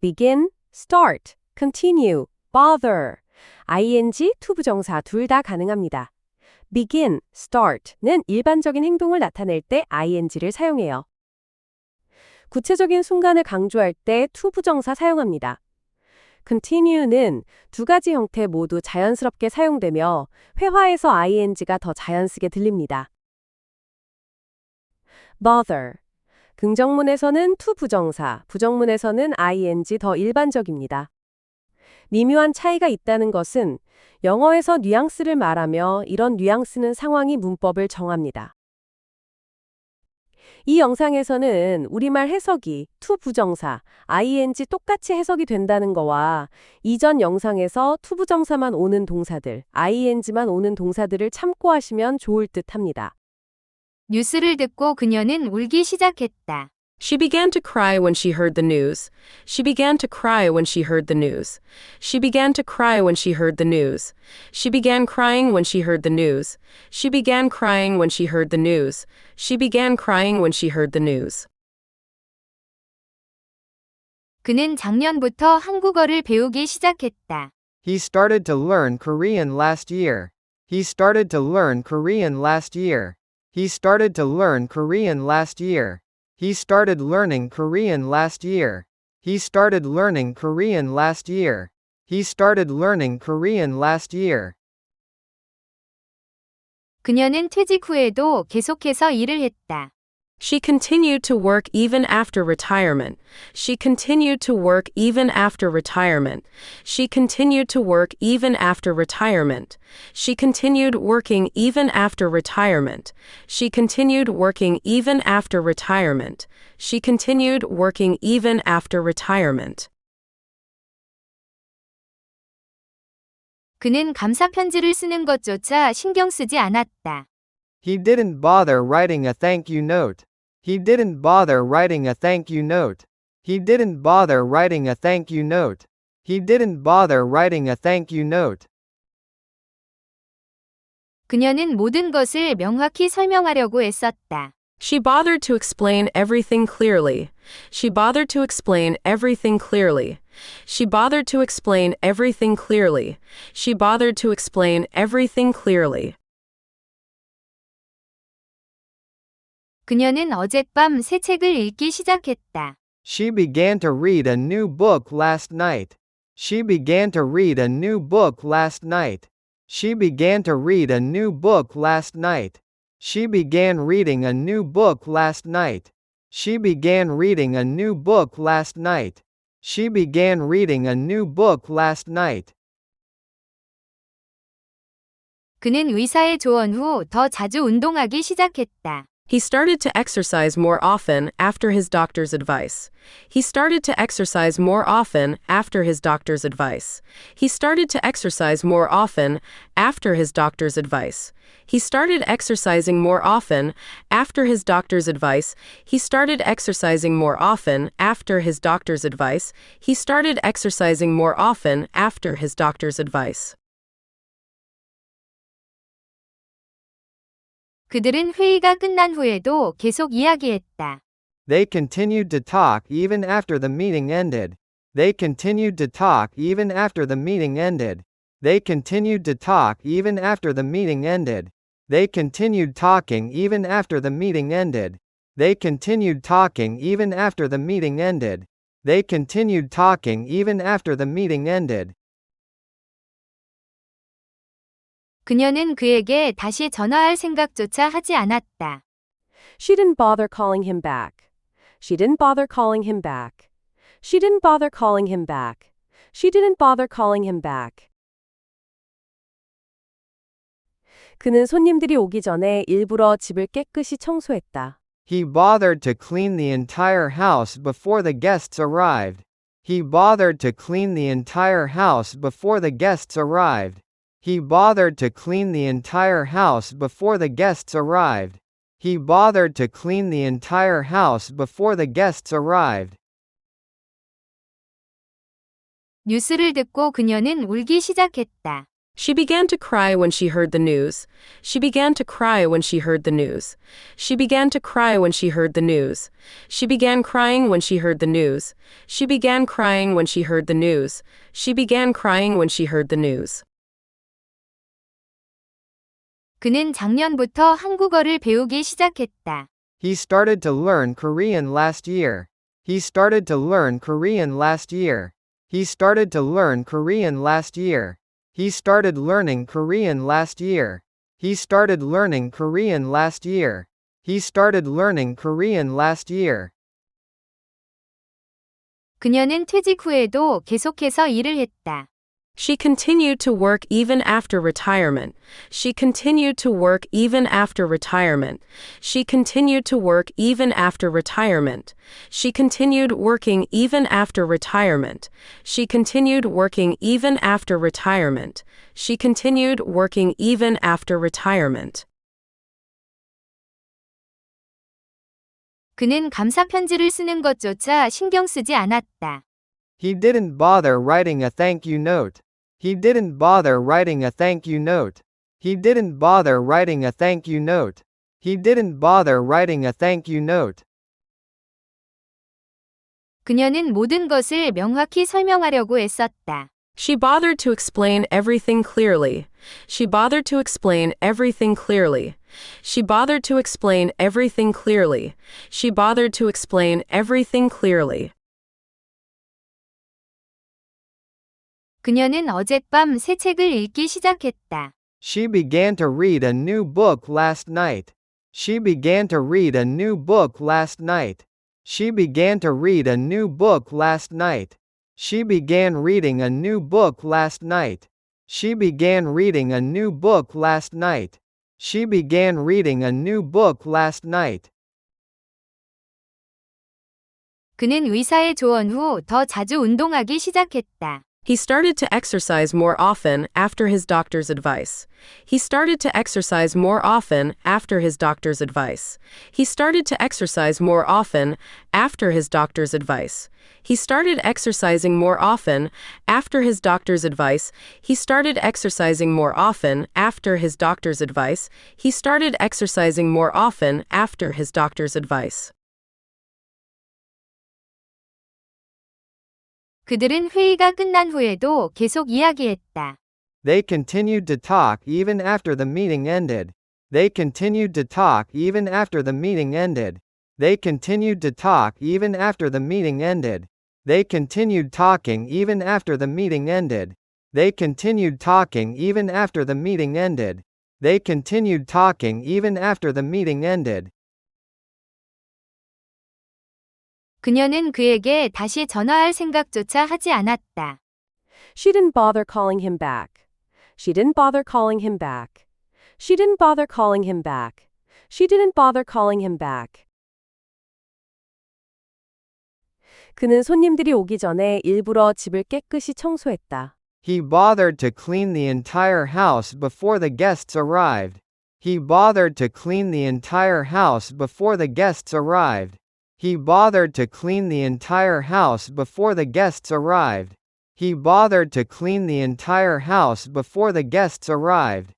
begin, start, continue, bother. ing, 투부정사 둘 다 가능합니다. begin, start는 일반적인 행동을 나타낼 때 ing를 사용해요. 구체적인 순간을 강조할 때 투부정사 사용합니다. continue는 두 가지 형태 모두 자연스럽게 사용되며 회화에서 ing가 더 자연스게 들립니다. bother. 긍정문에서는 to 부정사, 부정문에서는 ing 더 일반적입니다. 미묘한 차이가 있다는 것은 영어에서 뉘앙스를 말하며 이런 뉘앙스는 상황이 문법을 정합니다. 이 영상에서는 우리말 해석이 to 부정사, ing 똑같이 해석이 된다는 거와 이전 영상에서 to 부정사만 오는 동사들, ing만 오는 동사들을 참고하시면 좋을 듯 합니다. 뉴스를 듣고 그녀는 울기 시작했다. She began to cry when she heard the news. She began to cry when she heard the news. She began to cry when she heard the news. She began crying when she heard the news. She began crying when she heard the news. She began crying when she heard the news. 그는 작년부터 한국어를 배우기 시작했다. He started to learn Korean last year. He started to learn Korean last year. He started to learn Korean last year. He started learning Korean last year. He started learning Korean last year. He started learning Korean last year. 그녀는 퇴직 후에도 계속해서 일을 했다. She continued to work even after retirement. She continued to work even after retirement. She continued to work even after retirement. She continued working even after retirement. She continued working even after retirement. She continued working even after retirement. 그는 감사 편지를 쓰는 것조차 신경 쓰지 않았다. He didn't bother writing a thank you note. He didn't bother writing a thank you note. He didn't bother writing a thank you note. He didn't bother writing a thank you note. 그녀는 모든 것을 명확히 설명하려고 애썼다. She bothered to explain everything clearly. She bothered to explain everything clearly. She bothered to explain everything clearly. She bothered to explain everything clearly. 그녀는 어젯밤 새 책을 읽기 시작했다. She began to read a new book last night. She began to read a new book last night. She began to read a new book last night. She began reading a new book last night. She began reading a new book last night. She began reading a new book last night. 그는 의사의 조언 후 더 자주 운동하기 시작했다. He started to exercise more often after his doctor's advice. He started to exercise more often after his doctor's advice. He started to exercise more often after his doctor's advice. He started exercising more often after his doctor's advice. He started exercising more often after his doctor's advice. He started exercising more often after his doctor's advice. 그들은 회의가 끝난 후에도 계속 이야기했다. They continued to talk even after the meeting ended. They continued to talk even after the meeting ended. They continued to talk even after the meeting ended. They continued talking even after the meeting ended. They continued talking even after the meeting ended. They continued talking even after the meeting ended. 그녀는 그에게 다시 전화할 생각조차 하지 않았다. She didn't bother calling him back. She didn't bother calling him back. She didn't bother calling him back. She didn't bother calling him back. 그는 손님들이 오기 전에 일부러 집을 깨끗이 청소했다. He bothered to clean the entire house before the guests arrived. He bothered to clean the entire house before the guests arrived. He bothered to clean the entire house before the guests arrived. He bothered to clean the entire house before the guests arrived. 뉴스를 듣고 그녀는 울기 시작했다. She began to cry when she heard the news. She began to cry when she heard the news. She began to cry when she heard the news. She began crying when she heard the news. She began crying when she heard the news. She began crying when she heard the news. 그는 작년부터 한국어를 배우기 시작했다. He started to learn Korean last year. He started to learn Korean last year. He started to learn Korean last year. He started learning Korean last year. He started learning Korean last year. He started learning Korean last year. 그녀는 퇴직 후에도 계속해서 일을 했다. She continued to work even after retirement. She continued to work even after retirement. She continued to work even after retirement. She continued working even after retirement. She continued working even after retirement. She continued working even after retirement. 그는 감사 편지를 쓰는 것조차 신경 쓰지 않았다. He didn't bother writing a thank you note. He didn't bother writing a thank you note. He didn't bother writing a thank you note. He didn't bother writing a thank you note. 그녀는 모든 것을 명확히 설명하려고 애썼다. She bothered to explain everything clearly. She bothered to explain everything clearly. She bothered to explain everything clearly. She bothered to explain everything clearly. 그녀는 어젯밤 새 책을 읽기 시작했다. She began to read a new book last night. She began to read a new book last night. She began to read a new book last night. She began reading a new book last night. She began reading a new book last night. She began reading a new book last night. 그는 의사의 조언 후 더 자주 운동하기 시작했다. He started to exercise more often after his doctor's advice. He started to exercise more often after his doctor's advice. He started to exercise more often after his doctor's advice. He started exercising more often after his doctor's advice. He started exercising more often after his doctor's advice. He started exercising more often after his doctor's advice. 그들은 회의가 끝난 후에도 계속 이야기했다. They continued to talk even after the meeting ended. They continued to talk even after the meeting ended. They continued to talk even after the meeting ended. They continued talking even after the meeting ended. They continued talking even after the meeting ended. They continued talking even after the meeting ended. 그녀는 그에게 다시 전화할 생각조차 하지 않았다. She didn't bother calling him back. She didn't bother calling him back. She didn't bother calling him back. She didn't bother calling him back. 그는 손님들이 오기 전에 일부러 집을 깨끗이 청소했다. He bothered to clean the entire house before the guests arrived. He bothered to clean the entire house before the guests arrived. He bothered to clean the entire house before the guests arrived. He bothered to clean the entire house before the guests arrived.